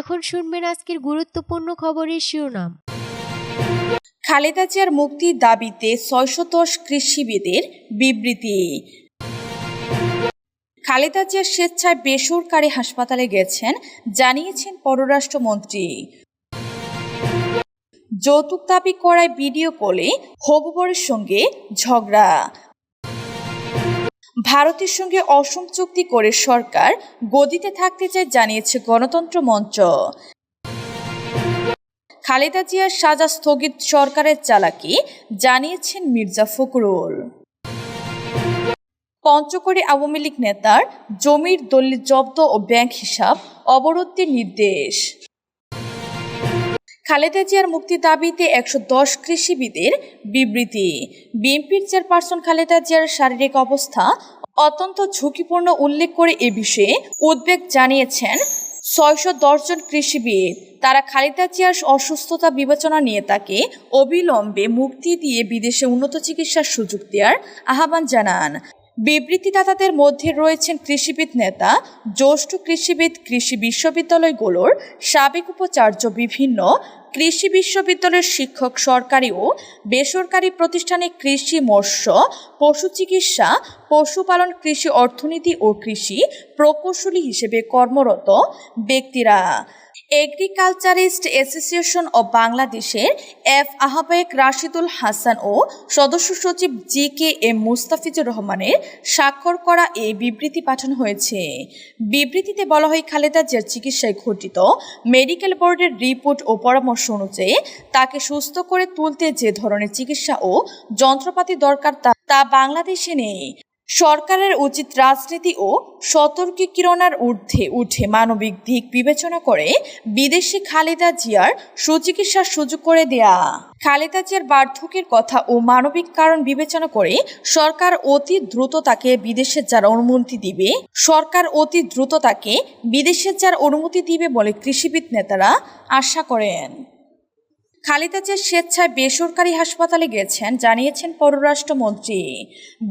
এখন শুনবেন আজকের গুরুত্বপূর্ণ খবরের শিরোনাম। খালেদা জিয়ার মুক্তির দাবিতে ছয়শো দশ কৃষিবিদের বিবৃতি। খালেদা জিয়া স্বেচ্ছায় বেসরকারি হাসপাতালে গেছেন, জানিয়েছেন পররাষ্ট্রমন্ত্রী। যৌতুক দাবি করায় ভিডিও কলে হবুবরের সঙ্গে ঝগড়া। ভারতের সঙ্গে অসম চুক্তি করে সরকার গদিতে থাকতে চায় জানিয়েছে গণতন্ত্র মঞ্চ। খালেদা জিয়ার সাজা স্থগিত সরকারের চালাকি জানিয়েছেন মির্জা ফখরুল। পঞ্চকড়ি আওয়ামী লীগ নেতার জমির দলিল জব্দ ও ব্যাংক হিসাব অবরোধের নির্দেশ। খালেদা জিয়ার মুক্তি দাবিতে একশো দশ কৃষিবিদের বিবৃতি। বিএনপির চেয়ারপারসন খালেদা জিয়ার শারীরিক অবস্থা অত্যন্ত ঝুঁকিপূর্ণ উল্লেখ করে এ বিষয়ে উদ্বেগ জানিয়েছেন ছয়শো জন কৃষিবিদ। তারা খালেদা জিয়ার অসুস্থতা বিবেচনা নিয়ে তাকে অবিলম্বে মুক্তি দিয়ে বিদেশে উন্নত চিকিৎসার সুযোগ দেওয়ার আহ্বান জানান। বিবৃতিদাতাদের মধ্যে রয়েছেন কৃষিবিদ নেতা, জ্যেষ্ঠ কৃষিবিদ, কৃষি বিশ্ববিদ্যালয়গুলোর সাবেক উপাচার্য, বিভিন্ন কৃষি বিশ্ববিদ্যালয়ের শিক্ষক সরকারি ও বেসরকারি প্রতিষ্ঠানে কৃষি মৎস্য, পশু চিকিৎসা, পশুপালন, কৃষি অর্থনীতি ও কৃষি প্রকৌশলী হিসেবে কর্মরত ব্যক্তিরা। এগ্রিকালচারিস্ট অ্যাসোসিয়েশন অব বাংলাদেশের এফ আহ্বায়ক রাশিদুল হাসান ও সদস্য সচিব জি কে এম মুস্তাফিজুর রহমানের স্বাক্ষর করা এই বিবৃতি পাঠানো হয়েছে। বিবৃতিতে বলা হয়, খালেদা জিয়ার চিকিৎসায় ঘটিত মেডিকেল বোর্ডের রিপোর্ট ও পরামর্শ অনুযায়ী তাকে সুস্থ করে তুলতে যে ধরনের চিকিৎসা ও যন্ত্রপাতি দরকার তা- তা বাংলাদেশে নেই। সরকারের উচিত রাজনীতি ও সতর্কীকরণের ঊর্ধ্বে উঠে মানবিক দিক বিবেচনা করে বিদেশি খালেদা জিয়ার সুচিকিৎসার সুযোগ করে দেয়া। খালেদা জিয়ার বার্ধক্যের কথা ও মানবিক কারণ বিবেচনা করে সরকার অতি দ্রুত তাকে বিদেশে যার অনুমতি দিবে, সরকার অতি দ্রুত তাকে বিদেশে যার অনুমতি দিবে বলে কৃষিবিদ নেতারা আশা করেন। খালেদা জিয়া স্বেচ্ছায় বেসরকারি হাসপাতালে গেছেন, জানিয়েছেন পররাষ্ট্রমন্ত্রী।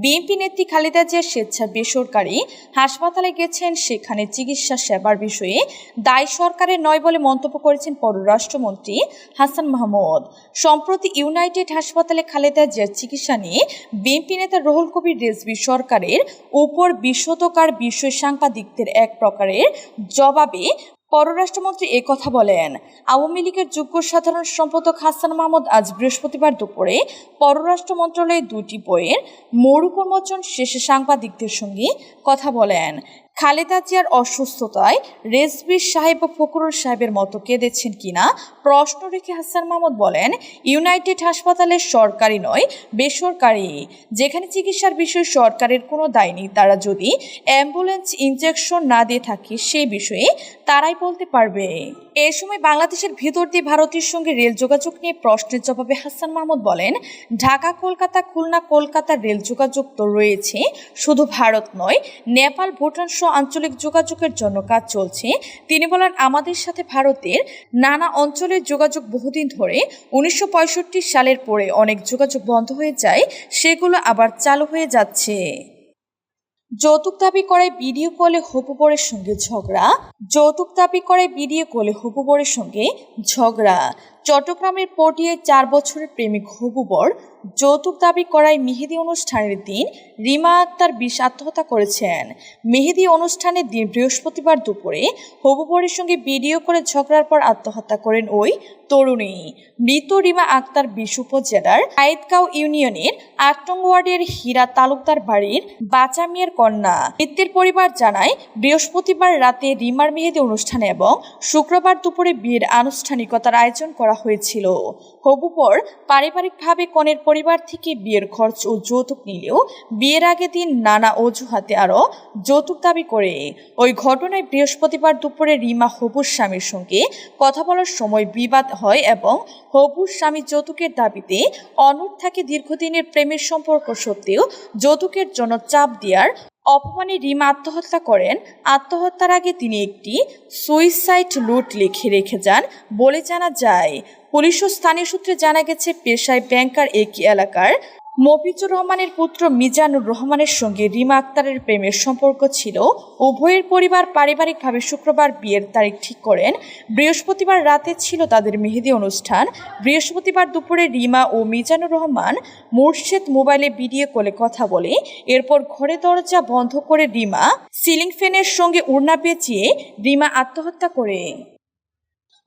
বিএনপি নেত্রী খালেদা জিয়া স্বেচ্ছায় বেসরকারি হাসপাতালে গেছেন, সেখানে চিকিৎসা সেবার বিষয়ে দায় সরকারের নয় বলে মন্তব্য করেছেন পররাষ্ট্রমন্ত্রী হাসান মাহমুদ। সম্প্রতি ইউনাইটেড হাসপাতালে খালেদা জিয়ার চিকিৎসা নিয়ে বিএনপি নেতা রহুল কবির রেজবি সরকারের উপর বিশ্বতকার বিষয় সাংবাদিকদের এক প্রকারের জবাবে পররাষ্ট্রমন্ত্রী এ কথা বলেন। আওয়ামী লীগের যোগ্য সাধারণ সম্পাদক হাসান মাহমুদ আজ বৃহস্পতিবার দুপুরে পররাষ্ট্র মন্ত্রণালয়ের দুটি বইয়ের মরুকোন্মোচন শেষে সাংবাদিকদের সঙ্গে কথা বলেন। খালেদা জিয়ার অসুস্থতায় রেজবি সাহেব ও ফখরুল সাহেবের মতো কেঁদেছেন কিনা প্রশ্ন রেখে হাসান মাহমুদ বলেন, ইউনাইটেড হাসপাতালে সরকারি নয়, বেসরকারি। যেখানে চিকিৎসার বিষয়ে সরকারের কোনো দায় নেই, তারা যদি অ্যাম্বুলেন্স ইনজেকশন না দিয়ে থাকে সেই বিষয়ে তারাই বলতে পারবে। এ সময় বাংলাদেশের ভিতর দিয়ে ভারতের সঙ্গে রেল যোগাযোগ নিয়ে প্রশ্নের জবাবে হাসান মাহমুদ বলেন, ঢাকা, কলকাতা, খুলনা কলকাতা রেল যোগাযোগ তো রয়েছে, শুধু ভারত নয়, নেপাল, ভুটান আঞ্চলিক যোগাযোগের জন্য কাজ চলছে। তিনি বলেন, আমাদের সাথে ভারতের নানা অঞ্চলের যোগাযোগ বহুদিন ধরে উনিশশো পঁয়ষট্টি সালের পরে অনেক যোগাযোগ বন্ধ হয়ে যায়, সেগুলো আবার চালু হয়ে যাচ্ছে। যৌতুক দাবি করায় ভিডিও কলে হপুবরের সঙ্গে ঝগড়া, যৌতুক দাবি করায় ভিডিও কলে হপুবরের সঙ্গে ঝগড়া। চট্টগ্রামের পটিয়ে চার বছরের প্রেমিক হবুবর যৌতুক দাবি করায় মেহেদি অনুষ্ঠানের দিন রিমা আক্তার বিষ আত্মহত্যা করেছেন। মেহেদি অনুষ্ঠানের দিন বৃহস্পতিবার দুপুরে হবুবরের সঙ্গে ভিডিও করে ঝগড়ার পর আত্মহত্যা করেন ওই তরুণী। মৃত রিমা আক্তার বিশ উপজেলার আয়েতগাঁও ইউনিয়নের আট ওয়ার্ডের হীরা তালুকদার বাড়ির বাঁচা মেয়ের কন্যা। মৃত্যুর পরিবার জানায়, বৃহস্পতিবার রাতে রিমার মেহেদি অনুষ্ঠান এবং শুক্রবার দুপুরে বিয়ের আনুষ্ঠানিকতার আয়োজন করা হয়েছিল। হবুপর পারিবারিকভাবে কনের পরিবার থেকে বিয়ের খরচ ও যৌতুক নিলেও বিয়ের আগে দিন নানা অজুহাতে আরও যৌতুক দাবি করে। ওই ঘটনায় বৃহস্পতিবার দুপুরে রিমা হবুর স্বামীর সঙ্গে কথা বলার সময় বিবাদ হয় এবং হবুর স্বামী যৌতুকের দাবিতে অনড় থাকে দীর্ঘদিনের প্রেমের সম্পর্ক সত্ত্বেও যৌতুকের জন্য চাপ দেওয়ার অপমানে রিম আত্মহত্যা করেন। আত্মহত্যার আগে তিনি একটি সুইসাইড লুট লিখে রেখে যান বলে জানা যায়। পুলিশ ও স্থানীয় সূত্রে জানা গেছে, পেশায় ব্যাংকার একই এলাকার মফিজুর রহমানের পুত্র মিজানুর রহমানের সঙ্গে রিমা আক্তারের প্রেমের সম্পর্ক ছিল। উভয়ের পরিবার পারিবারিকভাবে শুক্রবার বিয়ের তারিখ ঠিক করেন। বৃহস্পতিবার রাতে ছিল তাদের মেহেদি অনুষ্ঠান। বৃহস্পতিবার দুপুরে রিমা ও মিজানুর রহমান মুর্শেদ মোবাইলে ভিডিও কলে কথা বলে। এরপর ঘরে দরজা বন্ধ করে রিমা সিলিং ফ্যানের সঙ্গে উড়না পেঁচিয়ে রিমা আত্মহত্যা করে।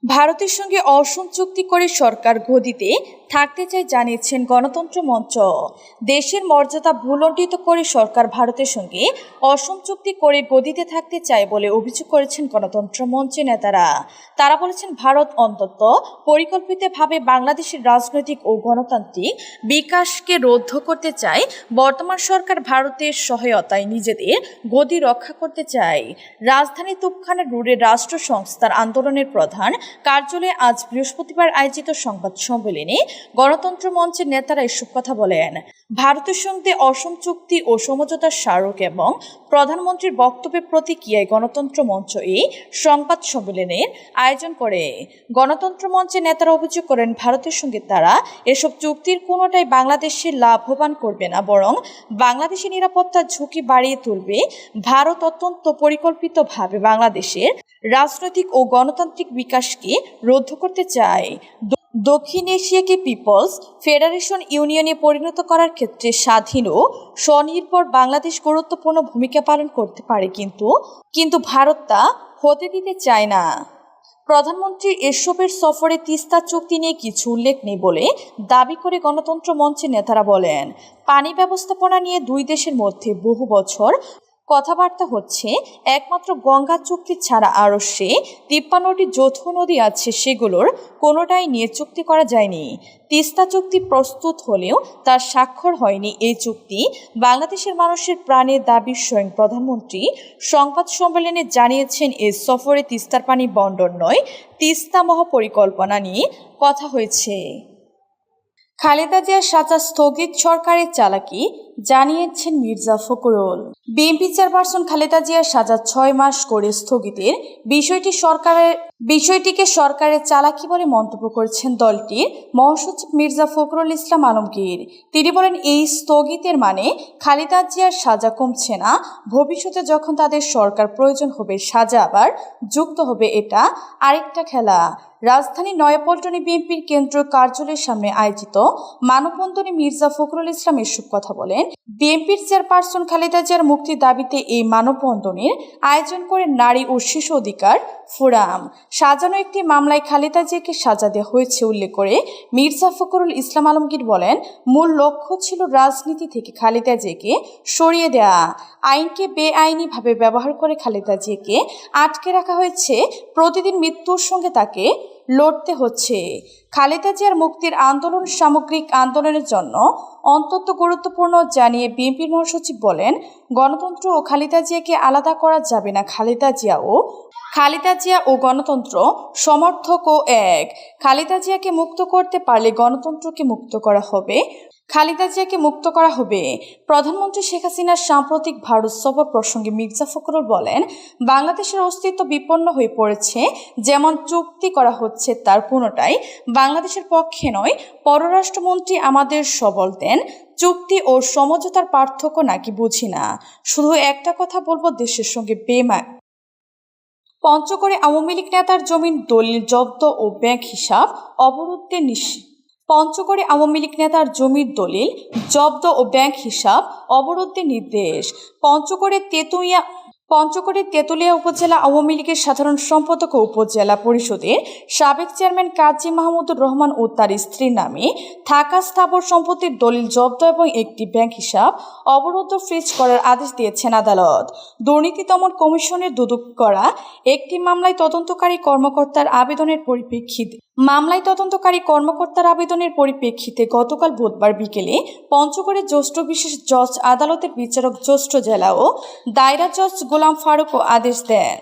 ভারতের সঙ্গে অসম চুক্তি করে সরকার গদিতে থাকতে চায় জানিয়েছেন গণতন্ত্র মঞ্চ। দেশের মর্যাদা ভুলণ্ঠিত করে সরকার ভারতের সঙ্গে অসম চুক্তি করে গদিতে থাকতে চায় বলে অভিযোগ করেছেন গণতন্ত্র মঞ্চের নেতারা। তারা বলেছেন, ভারত অন্তত পরিকল্পিতভাবে বাংলাদেশের রাজনৈতিক ও গণতান্ত্রিক বিকাশকে রোধ করতে চায়। বর্তমান সরকার ভারতের সহায়তায় নিজেদের গদি রক্ষা করতে চায়। রাজধানী তুপখানা রোডের রাষ্ট্র সংস্থার আন্দোলনের প্রধান কার্যালয়ে আজ বৃহস্পতিবার আয়োজিত সংবাদ সম্মেলনে গণতন্ত্র মঞ্চের নেতারা এসব কথা বলেন। ভারতের সঙ্গে অসম চুক্তি ও সমঝোতার স্মারক এবং প্রধানমন্ত্রীর বক্তব্যের প্রতিক্রিয়ায় গণতন্ত্র মঞ্চ এই সংবাদ সম্মেলনের আয়োজন করে। গণতন্ত্র মঞ্চের নেতারা অভিযোগ করেন, ভারতের সঙ্গে তারা এসব চুক্তির কোনোটাই বাংলাদেশের লাভবান করবে না, বরং বাংলাদেশের নিরাপত্তার ঝুঁকি বাড়িয়ে তুলবে। ভারত অত্যন্ত পরিকল্পিতভাবে বাংলাদেশের রাজনৈতিক ও গণতান্ত্রিক বিকাশকে রোধ করতে চায়। দক্ষিণ এশিয়াকে পিপলস ফেডারেশন ইউনিয়নে পরিণত করার ক্ষেত্রে স্বাধীন ও স্বনির্ভর বাংলাদেশ গুরুত্বপূর্ণ ভূমিকা পালন করতে পারে কিন্তু কিন্তু ভারত তা হতে দিতে চায় না। প্রধানমন্ত্রী এসবের সফরে তিস্তা চুক্তি নিয়ে কিছু উল্লেখ নেই বলে দাবি করে গণতন্ত্র মঞ্চের নেতারা বলেন, পানি ব্যবস্থাপনা নিয়ে দুই দেশের মধ্যে বহু বছর কথাবার্তা হচ্ছে, একমাত্র গঙ্গা চুক্তি ছাড়া আরও সে তিপ্পান্নটি যৌথ নদী আছে সেগুলোর কোনোটাই নিয়ে চুক্তি করা যায়নি। তিস্তা চুক্তি প্রস্তুত হলেও তার স্বাক্ষর হয়নি এই চুক্তি। বাংলাদেশের মানুষের প্রাণের দাবি স্বয়ং প্রধানমন্ত্রী। সংবাদ সম্মেলনে জানিয়েছেন, এ সফরে তিস্তার পানি বন্টন নয়, তিস্তা মহাপরিকল্পনা নিয়ে কথা হয়েছে। খালেদা জিয়ার সাজা স্থগিত সরকারের চালাকি জানিয়েছেন মির্জা ফখরুল। বিএনপি চেয়ারপারসন খালেদা জিয়ার সাজা ছয় মাস করে স্থগিতের বিষয়টি সরকারের বিষয়টিকে সরকারের চালাকি বলে মন্তব্য করেছেন দলটির মহাসচিব মির্জা ফখরুল ইসলাম আলমগীর। তিনি বলেন, এই স্থগিতের মানে খালেদা জিয়ার সাজা কমছে না, ভবিষ্যতে যখন তাদের সরকার প্রয়োজন হবে, সাজা আবার যুক্ত হবে, এটা আরেকটা খেলা। রাজধানী নয়াপল্টনে বিএনপির কেন্দ্রীয় কার্যালয়ের সামনে আয়োজিত মানববন্ধনে মির্জা ফখরুল ইসলাম এসব কথা বলেন, বিএনপির চেয়ারপারসন খালেদা জিয়ার মুক্তির দাবিতে এই মানববন্ধনের আয়োজন করে নারী ও শিশু অধিকার ফোরাম। সাজানো একটি মামলায় খালেদা জিয়াকে সাজা দেওয়া হয়েছে উল্লেখ করে মির্জা ফখরুল ইসলাম আলমগীর বলেন, মূল লক্ষ্য ছিল রাজনীতি থেকে খালেদা জিয়াকে সরিয়ে দেওয়া আইনকে বেআইনিভাবে ব্যবহার করে খালেদা জিয়াকে আটকে রাখা হয়েছে। প্রতিদিন মৃত্যুর সঙ্গে তাকে লড়তে হচ্ছে। খালেদা জিয়ার মুক্তির আন্দোলন সামগ্রিক আন্দোলনের জন্য অন্তত গুরুত্বপূর্ণ জানিয়ে বিএনপির মহাসচিব বলেন, গণতন্ত্র ও খালেদা জিয়াকে আলাদা করা যাবে না। খালেদা জিয়া ও খালেদা জিয়া ও গণতন্ত্র সমর্থক ও এক। খালেদা জিয়াকে মুক্ত করতে পারলে গণতন্ত্রকে মুক্ত করা হবে। খালেদা জিয়াকে মুক্ত করা হবে। প্রধানমন্ত্রী শেখ হাসিনার সাম্প্রতিক ভারত সফর প্রসঙ্গে মির্জা ফখরুল বলেন, বাংলাদেশের অস্তিত্ব বিপন্ন হয়ে পড়েছে, যেমন চুক্তি করা হচ্ছে তার কোনোটাই বাংলাদেশের পক্ষে নয়, পররাষ্ট্রমন্ত্রী আমাদের সবল দেন, চুক্তি ও সমঝোতার পার্থক্য নাকি বুঝি না। শুধু একটা কথা বলব, দেশের সঙ্গে বেমা পঞ্চগড়ে আওয়ামী লীগ নেতার জমির দলিল, জব্দ ও ব্যাংক হিসাব অবরুদ্ধে নিষেধ পঞ্চগড়ে আওয়ামী লীগ নেতার জমির দলিল জব্দ ও ব্যাংক হিসাব অবরোধের নির্দেশ। পঞ্চগড়ে তেতুইয়া পঞ্চগড়ের তেঁতুলিয়া উপজেলা আওয়ামী লীগের সাধারণ সম্পাদক ও উপজেলা পরিষদের সাবেক চেয়ারম্যান কাজী মাহমুদুর রহমান ও তার স্ত্রীর নামে থাকা স্থাবর সম্পত্তির দলিল জব্দ এবং একটি ব্যাংক হিসাব অবরুদ্ধ ফ্রিজ করার আদেশ দিয়েছেন আদালত। দুর্নীতি দমন কমিশনের দুদক করা একটি মামলায় তদন্তকারী কর্মকর্তার আবেদনের পরিপ্রেক্ষিতে মামলায় তদন্তকারী কর্মকর্তার আবেদনের পরিপ্রেক্ষিতে গতকাল বুধবার বিকেলে পঞ্চগড়ের জ্যেষ্ঠ বিশেষ জজ আদালতের বিচারক জ্যেষ্ঠ জেলা ও দায়রা জজ গোলাম ফারুকও আদেশ দেন।